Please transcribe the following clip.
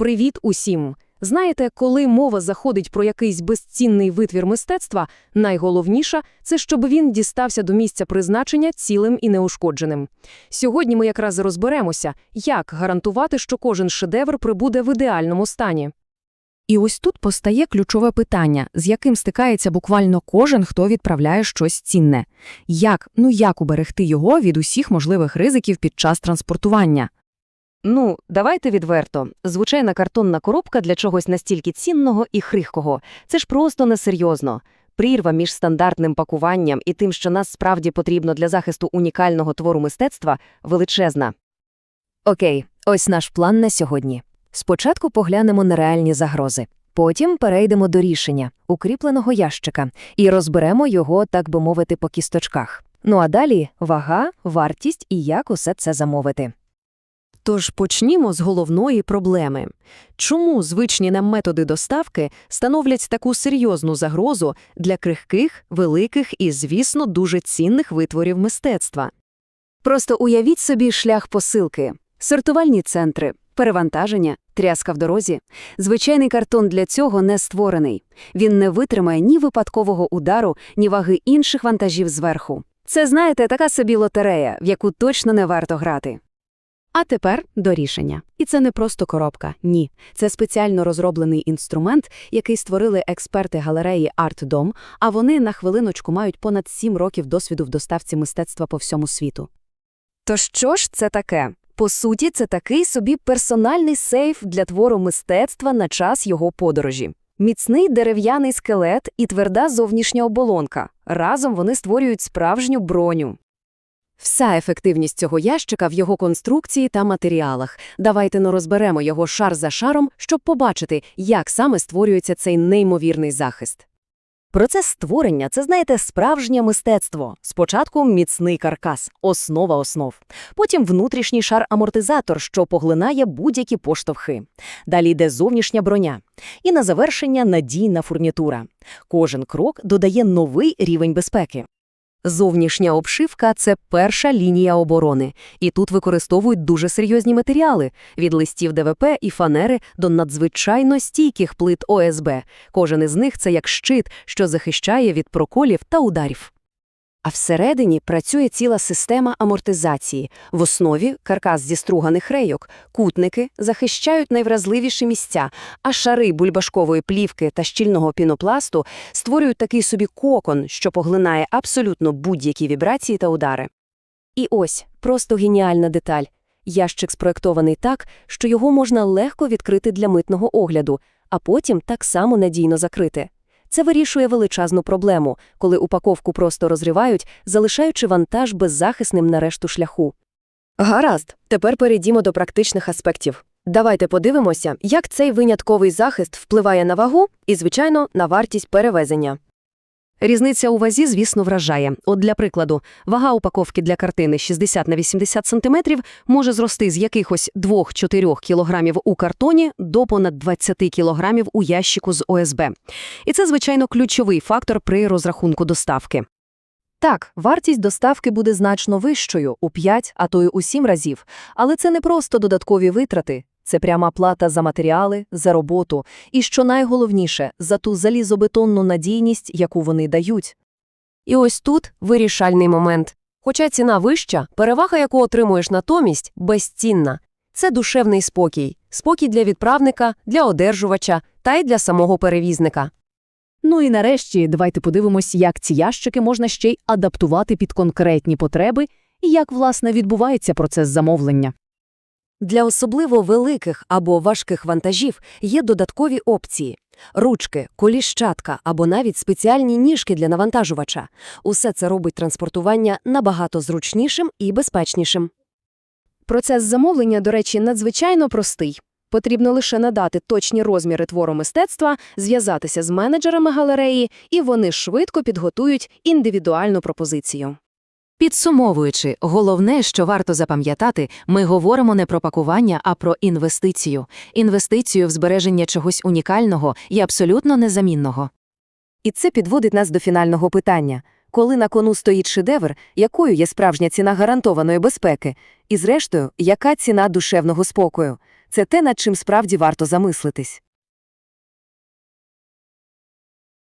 Привіт усім! Знаєте, коли мова заходить про якийсь безцінний витвір мистецтва, найголовніше – це щоб він дістався до місця призначення цілим і неушкодженим. Сьогодні ми якраз розберемося, як гарантувати, що кожен шедевр прибуде в ідеальному стані. І ось тут постає ключове питання, з яким стикається буквально кожен, хто відправляє щось цінне. Як, ну як уберегти його від усіх можливих ризиків під час транспортування? Ну, давайте відверто. Звичайна картонна коробка для чогось настільки цінного і хрихкого. Це ж просто несерйозно. Прірва між стандартним пакуванням і тим, що нас справді потрібно для захисту унікального твору мистецтва, величезна. Окей, ось наш план на сьогодні. Спочатку поглянемо на реальні загрози. Потім перейдемо до рішення – укріпленого ящика, і розберемо його, так би мовити, по кісточках. Ну а далі – вага, вартість і як усе це замовити. Тож почнімо з головної проблеми. Чому звичні нам методи доставки становлять таку серйозну загрозу для крихких, великих і, звісно, дуже цінних витворів мистецтва? Просто уявіть собі шлях посилки, сортувальні центри, перевантаження, тряска в дорозі. Звичайний картон для цього не створений. Він не витримає ні випадкового удару, ні ваги інших вантажів зверху. Це, знаєте, така собі лотерея, в яку точно не варто грати. А тепер до рішення. І це не просто коробка, ні. Це спеціально розроблений інструмент, який створили експерти галереї ArtDom, а вони на хвилиночку мають понад сім років досвіду в доставці мистецтва по всьому світу. То що ж це таке? По суті, це такий собі персональний сейф для твору мистецтва на час його подорожі. Міцний дерев'яний скелет і тверда зовнішня оболонка. Разом вони створюють справжню броню. Вся ефективність цього ящика в його конструкції та матеріалах. Давайте но розберемо його шар за шаром, щоб побачити, як саме створюється цей неймовірний захист. Процес створення – це, знаєте, справжнє мистецтво. Спочатку міцний каркас, основа основ. Потім внутрішній шар-амортизатор, що поглинає будь-які поштовхи. Далі йде зовнішня броня. І на завершення надійна фурнітура. Кожен крок додає новий рівень безпеки. Зовнішня обшивка – це перша лінія оборони. І тут використовують дуже серйозні матеріали – від листів ДВП і фанери до надзвичайно стійких плит ОСБ. Кожен із них – це як щит, що захищає від проколів та ударів. А всередині працює ціла система амортизації. В основі – каркас зі струганих рейок. Кутники захищають найвразливіші місця, а шари бульбашкової плівки та щільного пінопласту створюють такий собі кокон, що поглинає абсолютно будь-які вібрації та удари. І ось, просто геніальна деталь. Ящик спроектований так, що його можна легко відкрити для митного огляду, а потім так само надійно закрити. Це вирішує величезну проблему, коли упаковку просто розривають, залишаючи вантаж беззахисним на решту шляху. Гаразд, тепер перейдімо до практичних аспектів. Давайте подивимося, як цей винятковий захист впливає на вагу і, звичайно, на вартість перевезення. Різниця у вазі, звісно, вражає. От для прикладу, вага упаковки для картини 60 на 80 см може зрости з якихось 2-4 кг у картоні до понад 20 кг у ящику з ОСБ. І це, звичайно, ключовий фактор при розрахунку доставки. Так, вартість доставки буде значно вищою у 5, а то й у 7 разів, але це не просто додаткові витрати. Це пряма плата за матеріали, за роботу і, що найголовніше, за ту залізобетонну надійність, яку вони дають. І ось тут вирішальний момент. Хоча ціна вища, перевага, яку отримуєш натомість, безцінна. Це душевний спокій, спокій для відправника, для одержувача та й для самого перевізника. Ну і нарешті давайте подивимось, як ці ящики можна ще й адаптувати під конкретні потреби і як, власне, відбувається процес замовлення. Для особливо великих або важких вантажів є додаткові опції – ручки, коліщатка або навіть спеціальні ніжки для навантажувача. Усе це робить транспортування набагато зручнішим і безпечнішим. Процес замовлення, до речі, надзвичайно простий. Потрібно лише надати точні розміри твору мистецтва, зв'язатися з менеджерами галереї, і вони швидко підготують індивідуальну пропозицію. Підсумовуючи, головне, що варто запам'ятати, ми говоримо не про пакування, а про інвестицію. Інвестицію в збереження чогось унікального і абсолютно незамінного. І це підводить нас до фінального питання. Коли на кону стоїть шедевр, якою є справжня ціна гарантованої безпеки? І зрештою, яка ціна душевного спокою? Це те, над чим справді варто замислитись.